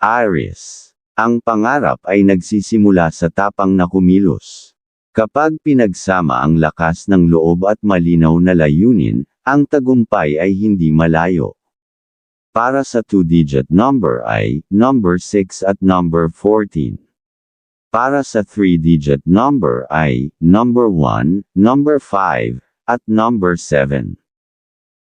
Aries. Ang pangarap ay nagsisimula sa tapang na kumilos. Kapag pinagsama ang lakas ng loob at malinaw na layunin, ang tagumpay ay hindi malayo. Para sa two-digit number ay number 6 at number 14. Para sa three-digit number ay number 1, number 5, at number 7.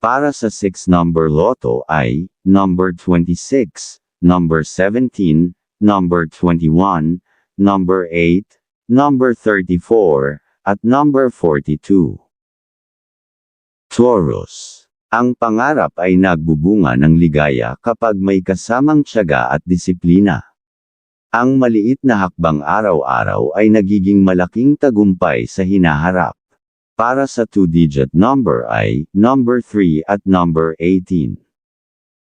Para sa 6 number loto ay number 26, number 17, number 21, number 8, number 34, at number 42. Taurus. Ang pangarap ay nagbubunga ng ligaya kapag may kasamang tiyaga at disiplina. Ang maliit na hakbang araw-araw ay nagiging malaking tagumpay sa hinaharap. Para sa two-digit number ay number 3 at number 18.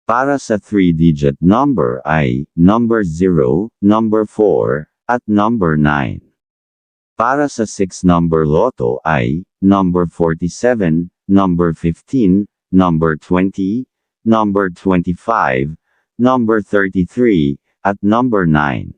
Para sa three-digit number ay number 0, number 4, at number 9. Para sa 6 number loto ay number 47, number 15, number 20, number 25, number 33, at number 9.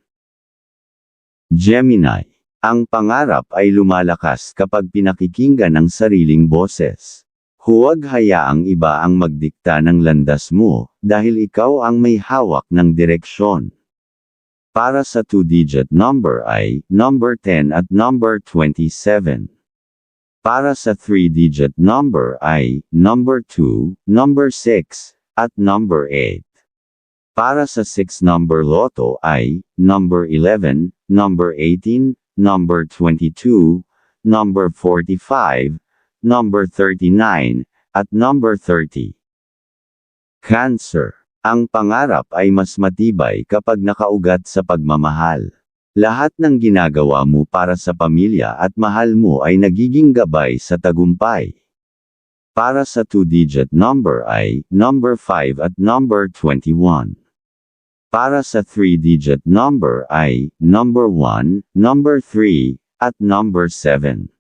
Gemini. Ang pangarap ay lumalakas kapag pinakikinggan ang sariling boses. Huwag hayaang iba ang magdikta ng landas mo, dahil ikaw ang may hawak ng direksyon. Para sa two-digit number ay number 10 at number 27. Para sa three-digit number ay number 2, number 6, at number 8. Para sa 6 number loto ay number 11, number 18, number 22, number 45, number 39, at number 30. Cancer. Ang pangarap ay mas matibay kapag nakaugat sa pagmamahal. Lahat ng ginagawa mo para sa pamilya at mahal mo ay nagiging gabay sa tagumpay. Para sa two-digit number ay number 5 at number 21. Para sa three-digit number ay number 1, number 3, at number 7.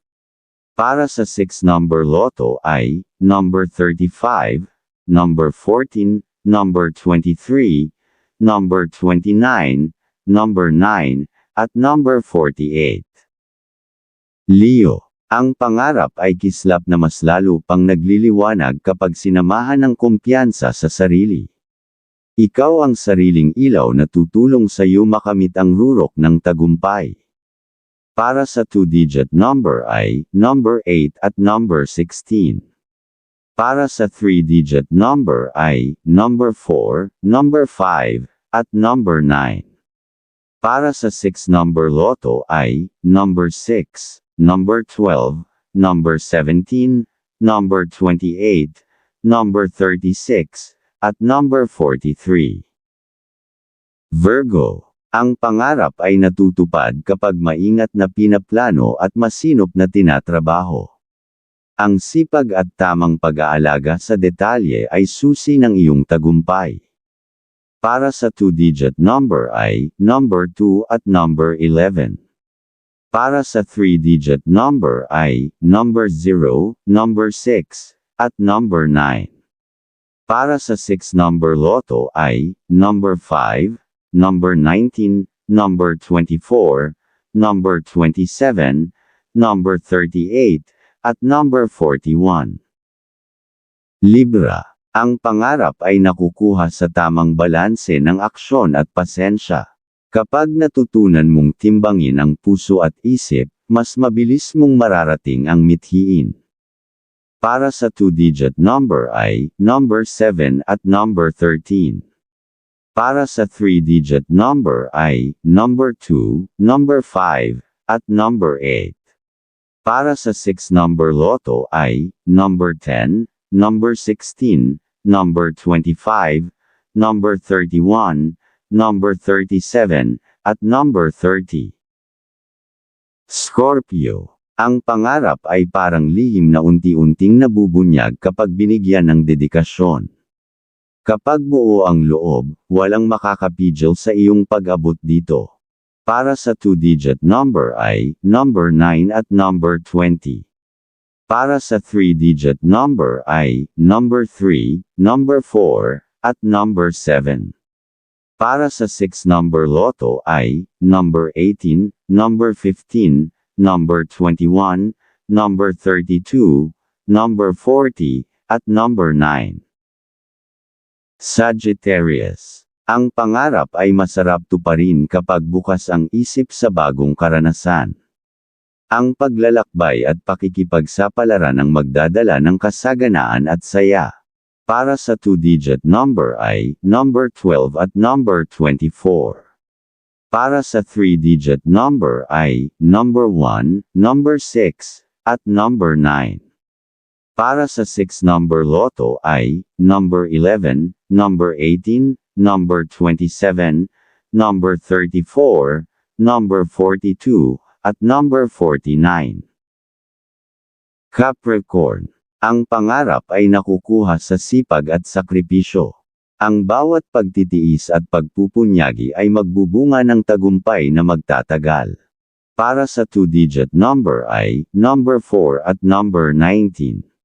Para sa 6 number loto ay number 35, number 14, number 23, number 29, number 9, at number 48. Leo. Ang pangarap ay kislap na mas lalo pang nagliliwanag kapag sinamahan ng kumpiyansa sa sarili. Ikaw ang sariling ilaw na tutulong sa iyo makamit ang rurok ng tagumpay. Para sa two-digit number ay number 8 at number 16. Para sa three-digit number ay number 4, number 5, at number 9. Para sa 6 number loto ay number 6, number 12, number 17, number 28, number 36, at number 43. Virgo. Ang pangarap ay natutupad kapag maingat na pinaplano at masinop na tinatrabaho. Ang sipag at tamang pag-aalaga sa detalye ay susi ng iyong tagumpay. Para sa two-digit number ay number 2 at number 11. Para sa three-digit number ay number 0, number 6, at number 9. Para sa 6 number loto ay number 5, number 19, number 24, number 27, number 38, at number 41. Libra. Ang pangarap ay nakukuha sa tamang balanse ng aksyon at pasensya. Kapag natutunan mong timbangin ang puso at isip, mas mabilis mong mararating ang mithiin. Para sa two-digit number ay number 7 at number 13. Para sa three-digit number ay number 2, number 5, at number 8. Para sa 6 number loto ay number 10, number 16, number 25, number 31, number 37, at number 30. Scorpio. Ang pangarap ay parang lihim na unti-unting nabubunyag kapag binigyan ng dedikasyon. Kapag buo ang loob, walang makakapigil sa iyong pag-abot dito. Para sa two-digit number ay number 9 at number 20. Para sa three-digit number ay number 3, number 4, at number 7. Para sa 6-number loto ay, number 18, number 15, number 21, number 32, number 40, at number 9. Sagittarius. Ang pangarap ay masarap tuparin kapag bukas ang isip sa bagong karanasan. Ang paglalakbay at pakikipagsapalaran ang magdadala ng kasaganaan at saya. Para sa two-digit number ay number 12 at number 24. Para sa three-digit number ay number 1, number 6, at number 9. Para sa 6-number loto ay number 11, number 18, number 27, number 34, number 42, at number 49. Capricorn ang pangarap ay nakukuha sa sipag at sakripisyo. Ang bawat pagtitiis at pagpupunyagi ay magbubunga ng tagumpay na magtatagal. Para sa two-digit number ay number 4 at number 19.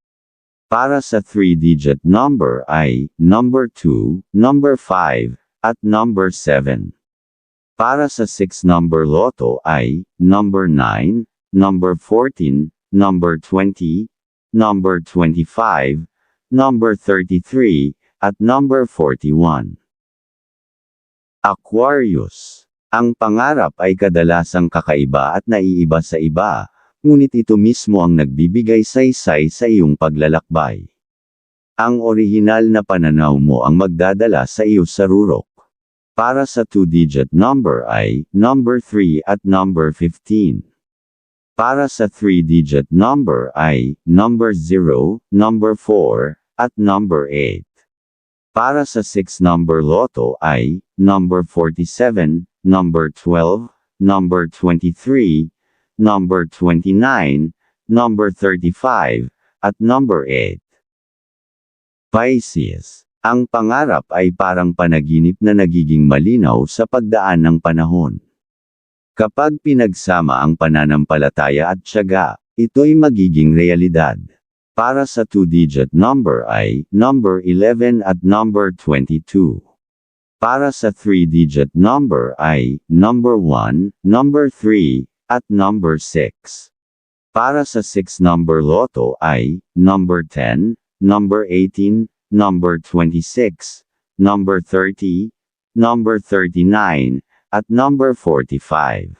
Para sa three-digit number ay number 2, number 5, at number 7. Para sa six-number loto ay number 9, number 14, number 20, number 25, number 33, at number 41. Aquarius. Ang pangarap ay kadalasang kakaiba at naiiba sa iba, ngunit ito mismo ang nagbibigay saysay sa iyong paglalakbay. Ang orihinal na pananaw mo ang magdadala sa iyo sa rurok. Para sa two-digit number ay number 3 at number 15. Para sa three-digit number ay number 0, number 4, at number 8. Para sa six-number loto ay number 47, number 12, number 23, number 29, number 35, at number 8. Pisces. Ang pangarap ay parang panaginip na nagiging malinaw sa pagdaan ng panahon. Kapag pinagsama ang pananampalataya at tiyaga, ito'y magiging realidad. Para sa two-digit number ay number 11 at number 22. Para sa three-digit number ay number 1, number 3, at number 6. Para sa six-number loto ay number 10, number 18, number 26, number 30, number 39, at number 45.